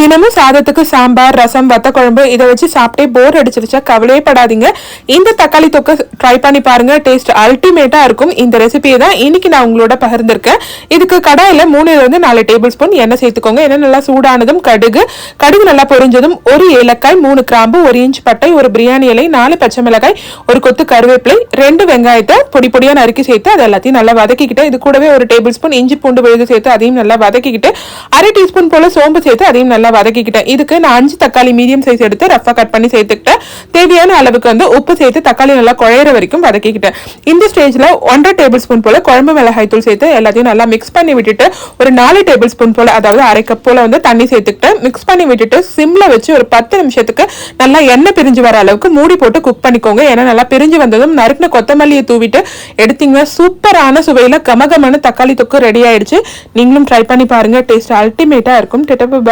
தினமும் சாதத்துக்கு சாம்பார் ரசம் வத்த குழம்பு இதை வச்சு சாப்பிட்டே போர் அடிச்சிருச்சா? கவலையே படாதீங்க இந்த தக்காளி தொக்கை ட்ரை பண்ணி பாருங்க. டேஸ்ட் அல்டிமேட்டா இருக்கும். இந்த ரெசிபியை தான் இன்னைக்கு நான் உங்களோட பகிர்ந்திருக்கேன். இதுக்கு கடாயில மூணுலேருந்து நாலு டேபிள் ஸ்பூன் எண்ணெய் சேர்த்துக்கோங்க. எண்ணெய் நல்லா சூடானதும் கடுகு. கடுகு நல்லா பொரிஞ்சதும் ஒரு ஏலக்காய் மூணு கிராம்பு ஒரு இன்ச் பட்டை ஒரு பிரியாணி இலை நாலு பச்சை மிளகாய் ஒரு கொத்து கருவேப்பிலை ரெண்டு வெங்காயத்தை பொடி பொடியா நறுக்கி சேர்த்து அது எல்லாத்தையும் நல்லா வதக்கிக்கிட்டு இது கூடவே ஒரு டேபிள் ஸ்பூன் இஞ்சி பூண்டு விழுது சேர்த்து அதையும் நல்லா வதக்கிக்கிட்டு அரை டீஸ்பூன் போல சோம்பு சேர்த்து அதையும் நல்லா வதக்கிக்கிட்டேன். இதுக்கு நான் அஞ்சு தக்காளி மீடியம் சைஸ் எடுத்து ரஃபா கட் பண்ணி சேர்த்துக்கிட்டேன். தேவையான அளவுக்கு வந்து உப்பு சேர்த்து தக்காளி நல்லா குழையிற வரைக்கும் வதக்கிக்கிட்டேன். இந்த ஸ்டேஜ்ல ஒன்றரை டேபிள் ஸ்பூன் போல குழம்பு மிளகாய் தூள் சேர்த்து எல்லாத்தையும் நல்லா மிக்ஸ் பண்ணி விட்டுட்டு ஒரு நாலு டேபிள் ஸ்பூன் போல அதாவது அரை கப் போல வந்து தண்ணி சேர்த்துக்கிட்டேன். மிக்ஸ் பண்ணி விட்டுட்டு சிம்ல வச்சு ஒரு பத்து நிமிஷத்துக்கு நல்லா எண்ணெய் பிரிஞ்சு வர அளவுக்கு மூடி போட்டு குக் பண்ணிக்கோங்க. ஏன்னா நல்லா பிரிஞ்சு வந்ததும் நறுக்கின கொத்தமல்லியை தூவிட்டு எடுத்தீங்கன்னா சூப்பரான சுவையில கமகமான தக்காளி தொக்கு ரெடி ஆயிடுச்சு. நீங்களும் ட்ரை பண்ணி பாருங்க. டேஸ்ட் அல்டிமேட்டா இருக்கும். டெட்டப்பு